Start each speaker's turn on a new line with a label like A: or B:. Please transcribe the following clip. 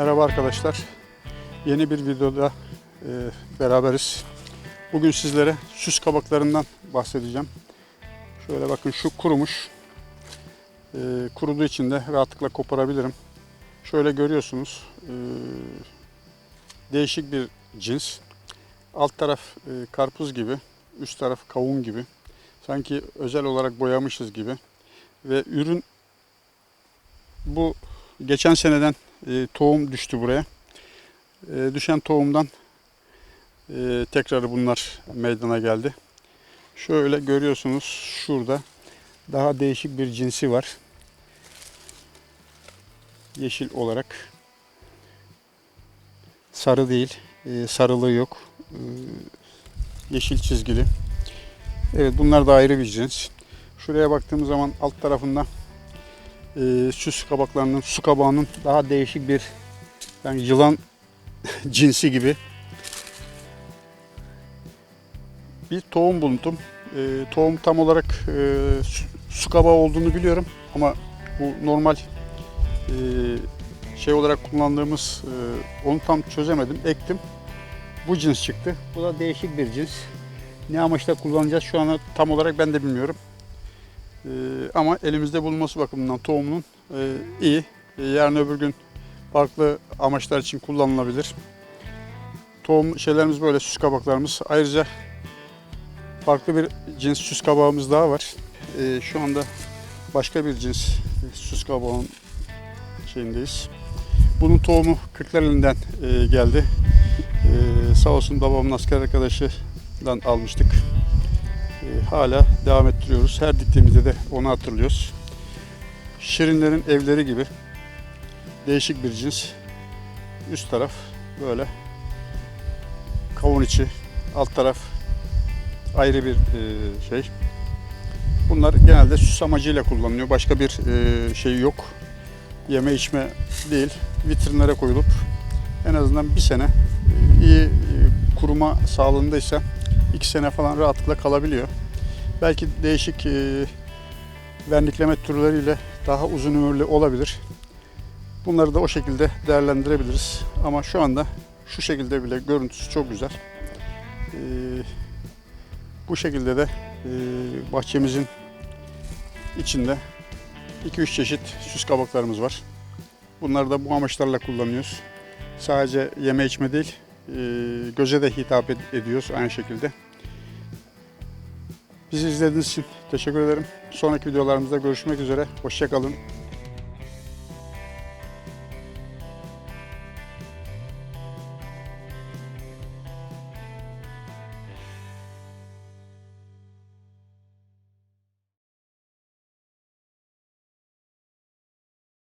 A: Merhaba arkadaşlar. Yeni bir videoda e, beraberiz. Bugün sizlere süs kabaklarından bahsedeceğim. Şöyle bakın şu kurumuş. E, kuruduğu için de rahatlıkla koparabilirim. Şöyle görüyorsunuz. e, değişik bir cins. Alt taraf e, karpuz gibi, üst taraf kavun gibi. Sanki özel olarak boyamışız gibi. Ve ürün bu geçen seneden e, tohum düştü buraya. E, düşen tohumdan e, tekrar bunlar meydana geldi. Şöyle görüyorsunuz şurada daha değişik bir cinsi var. Yeşil olarak. Sarı değil, e, sarılığı yok. E, yeşil çizgili. Evet bunlar da ayrı bir cins. Şuraya baktığımız zaman alt tarafında e, süs kabaklarının, su kabağının daha değişik bir yani yılan cinsi gibi bir tohum buldum. E, tohum tam olarak e, su, su kabağı olduğunu biliyorum ama bu normal e, şey olarak kullandığımız e, onu tam çözemedim. Ektim. Bu cins çıktı. Bu da değişik bir cins. Ne amaçla kullanacağız şu an tam olarak ben de bilmiyorum. Ee, ama elimizde bulunması bakımından tohumunun e, iyi. E, yarın öbür gün farklı amaçlar için kullanılabilir. Tohum şeylerimiz böyle süs kabaklarımız. Ayrıca farklı bir cins süs kabağımız daha var. E, şu anda başka bir cins süs kabağın şeyindeyiz. Bunun tohumu Kırklareli'nden e, geldi. E, sağ olsun babamın asker arkadaşından almıştık. Hala devam ettiriyoruz. Her diktiğimizde de onu hatırlıyoruz. Şirinlerin evleri gibi değişik bir cins. Üst taraf böyle kavun içi, alt taraf ayrı bir e, şey. Bunlar genelde süs amacıyla kullanılıyor. Başka bir e, şey yok. Yeme içme değil. Vitrinlere koyulup en azından bir sene e, iyi kuruma sağlığındaysa 2 sene falan rahatlıkla kalabiliyor. Belki değişik e, vernikleme türleriyle daha uzun ömürlü olabilir. Bunları da o şekilde değerlendirebiliriz. Ama şu anda şu şekilde bile görüntüsü çok güzel. E, bu şekilde de e, bahçemizin içinde 2-3 çeşit süs kabaklarımız var. Bunları da bu amaçlarla kullanıyoruz. Sadece yeme içme değil, e, göze de hitap ed- ediyoruz aynı şekilde. Bizi izlediğiniz için teşekkür ederim. Sonraki videolarımızda görüşmek üzere. Hoşçakalın.